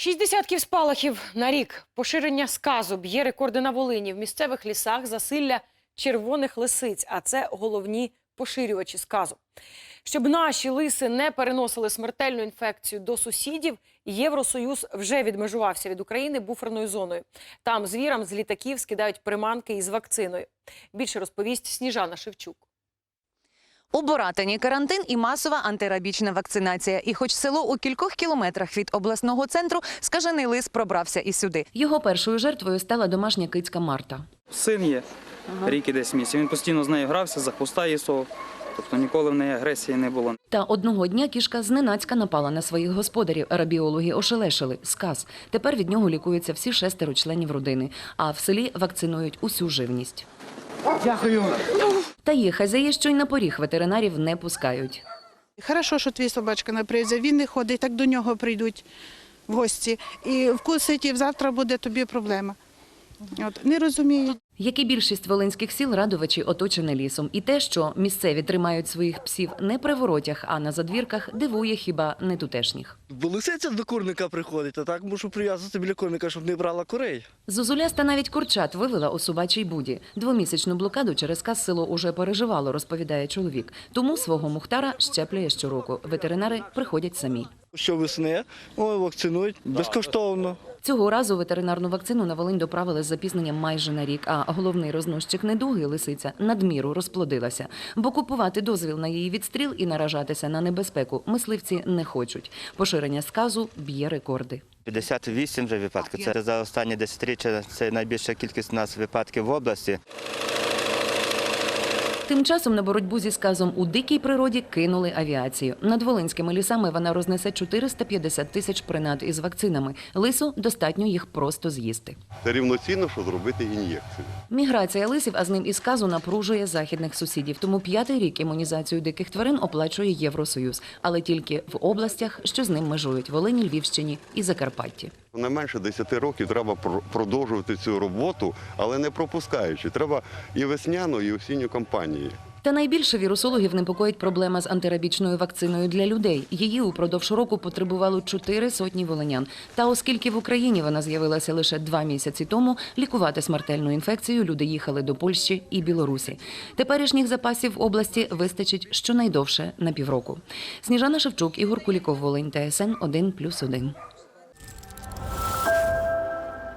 Шість десятків спалахів на рік. Поширення сказу б'є рекорди на Волині. В місцевих лісах засилля червоних лисиць, а це головні поширювачі сказу. Щоб наші лиси не переносили смертельну інфекцію до сусідів, Євросоюз вже відмежувався від України буферною зоною. Там звірам з літаків скидають приманки із вакциною. Більше розповість Сніжана Шевчук. У Боратині карантин і масова антирабічна вакцинація. І хоч село у кількох кілометрах від обласного центру, скажений лис пробрався і сюди. Його першою жертвою стала домашня кицька Марта. Син є, рік і десь місяць. Він постійно з нею грався, за хвоста їсов. Тобто ніколи в неї агресії не було. Та одного дня кішка зненацька напала на своїх господарів. Рабіологи ошелешили сказ. Тепер від нього лікуються всі шестеро членів родини. А в селі вакцинують усю живність. Дякую. Та є хазяї, що й на поріг ветеринарів не пускають. Хорошо, що твій собачка на привзі. Він не ходить, так до нього прийдуть в гості. І вкусить, і завтра буде тобі проблема. От, не розумію. Як і більшість волинських сіл, радовичі оточені лісом. І те, що місцеві тримають своїх псів не при воротях, а на задвірках, дивує хіба не тутешніх. Бо лисиця до курника приходить, а так мушу прив'язати біля курника, щоб не брала курей. Зозуляста навіть курчат вивела у собачій буді. Двомісячну блокаду через каз село уже переживало, розповідає чоловік. Тому свого мухтара щеплює щороку. Ветеринари приходять самі. Що весни, ой, вакцинують безкоштовно. Цього разу ветеринарну вакцину на Волинь доправили з запізненням майже на рік, а головний розносчик недуги лисиця надміру розплодилася. Бо купувати дозвіл на її відстріл і наражатися на небезпеку мисливці не хочуть. Поширення сказу б'є рекорди. 58 вже випадків. Це за останні десятиріччя це найбільша кількість у нас випадків в області. Тим часом на боротьбу зі сказом у дикій природі кинули авіацію. Над волинськими лісами вона рознесе 450 тисяч принад із вакцинами. Лису достатньо їх просто з'їсти. Це рівноцінно, що зробити ін'єкцію. Міграція лисів, а з ним і сказу напружує західних сусідів. Тому п'ятий рік імунізацію диких тварин оплачує Євросоюз, але тільки в областях, що з ним межують Волині, Львівщині і Закарпатті. Не менше 10 років треба пр- продовжувати цю роботу, але не пропускаючи. Треба і весняну, і осінню кампанії. Та найбільше вірусологів непокоїть проблема з антирабічною вакциною для людей. Її упродовж року потребувало чотири сотні волинян. Та оскільки в Україні вона з'явилася лише два місяці тому, лікувати смертельну інфекцію люди їхали до Польщі і Білорусі. Теперішніх запасів в області вистачить щонайдовше на півроку. Сніжана Шевчук, Ігор Куліков, Волинь, ТСН 1+,1.